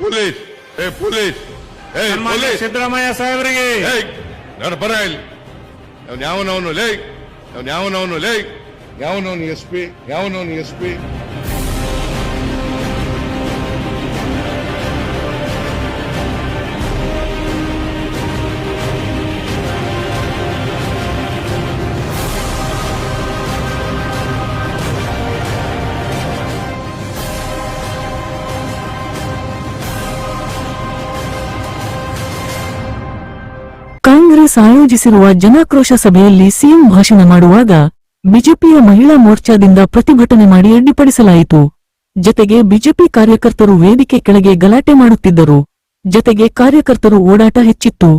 Police ಏ police ಏ police. Siddaramaiah ಸಾಹೇಬರಿಗೆ. ನಾನು ಬರ ಇಲ್ಲಿ ಅವ್ನು ಯಾವನವನು ಲೇ ಅವನು ಯಾವನವನು ಲೇ ಯಾವನವನು ಎಸ್ ಪಿ ಯಾವನವನು ಎಸ್ ಪಿ ಕಾಂಗ್ರೆಸ್ ಆಯೋಜಿಸಿರುವ ಜನಾಕ್ರೋಶ ಸಭೆಯಲ್ಲಿ ಸಿಎಂ ಭಾಷಣ ಮಾಡುವಾಗ ಬಿಜೆಪಿಯ ಮಹಿಳಾ ಮೋರ್ಚಾದಿಂದ ಪ್ರತಿಭಟನೆ ಮಾಡಿ ಅಡ್ಡಿಪಡಿಸಲಾಯಿತು. ಜತೆಗೆ ಬಿಜೆಪಿ ಕಾರ್ಯಕರ್ತರು ವೇದಿಕೆ ಕೆಳಗೆ ಗಲಾಟೆ ಮಾಡುತ್ತಿದ್ದರು. ಜತೆಗೆ ಕಾರ್ಯಕರ್ತರು ಓಡಾಟ ಹೆಚ್ಚಿತ್ತು.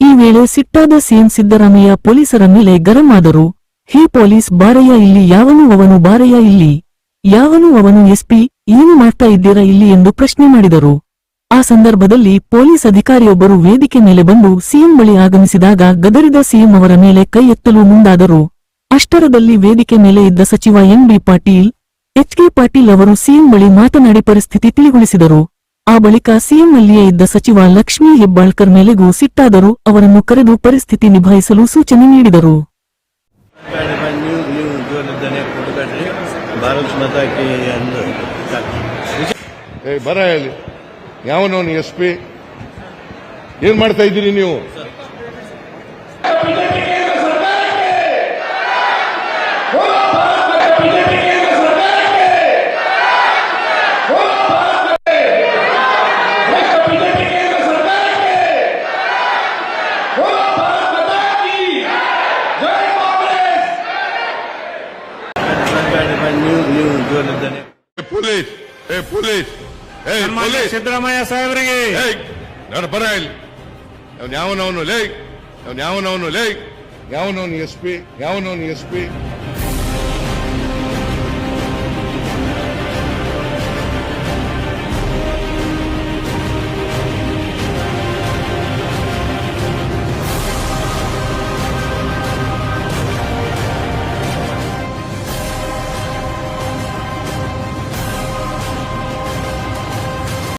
ಈ ವೇಳೆ ಸಿಟ್ಟಾದ ಸಿಎಂ ಸಿದ್ದರಾಮಯ್ಯ ಪೊಲೀಸರ ಮೇಲೆ ಗರಂ ಆದರು. ಹೇ ಪೊಲೀಸ್, ಬಾರಯ್ಯ ಇಲ್ಲಿ, ಯಾವನು ಅವನು, ಬಾರಯ್ಯ ಇಲ್ಲಿ. ಯಾವನು ಅವನು, ಎಸ್ಪಿ, ಏನು ಮಾಡ್ತಾ ಇದ್ದೀರಾ ಇಲ್ಲಿ ಎಂದು ಪ್ರಶ್ನೆ ಮಾಡಿದರು. ಆ ಸಂದರ್ಭದಲ್ಲಿ ಪೊಲೀಸ್ ಅಧಿಕಾರಿಯೊಬ್ಬರು ವೇದಿಕೆ ಮೇಲೆ ಬಂದು ಸಿಎಂ ಬಳಿ ಆಗಮಿಸಿದಾಗ ಗದರಿದ ಸಿಎಂ ಅವರ ಮೇಲೆ ಕೈ ಎತ್ತಲು ಮುಂದಾದರು. ಅಷ್ಟರದಲ್ಲಿ ವೇದಿಕೆ ಮೇಲೆ ಇದ್ದ ಸಚಿವ N B Patil H K Patil ಅವರು ಸಿಎಂ ಬಳಿ ಮಾತನಾಡಿ ಪರಿಸ್ಥಿತಿ ತಿಳಿಗೊಳಿಸಿದರು. ಆ ಬಳಿಕ ಸಿಎಂ ಅಲ್ಲಿಯೇ ಇದ್ದ ಸಚಿವ ಲಕ್ಷ್ಮೀ ಹೆಬ್ಬಾಳ್ಕರ್ ಮೇಲೆಗೂ ಸಿಟ್ಟಾದರೂ ಅವರನ್ನು ಕರೆದು ಪರಿಸ್ಥಿತಿ ನಿಭಾಯಿಸಲು ಸೂಚನೆ ನೀಡಿದರು. ಬರ ಯಾವನವನು ಎಸ್ ಪಿ? ಏನ್ ಮಾಡ್ತಾ ಇದ್ದೀರಿ ನೀವು? ನೀವು ನೀವು ಜೋರಿದ್ದಾನೆ ಸಿದ್ದರಾಮಯ್ಯ ಸಾಹೇಬರಿಗೆ. ನಾನು ಬರ ಇಲ್ಲಿ ಅವ್ನು ಯಾವನವನು ಲೇ. ಅವನು ಯಾವನವನು ಲೇ. ಯಾವನವನು ಎಸ್ ಪಿ ಯಾವನವನು ಎಸ್ ಪಿ.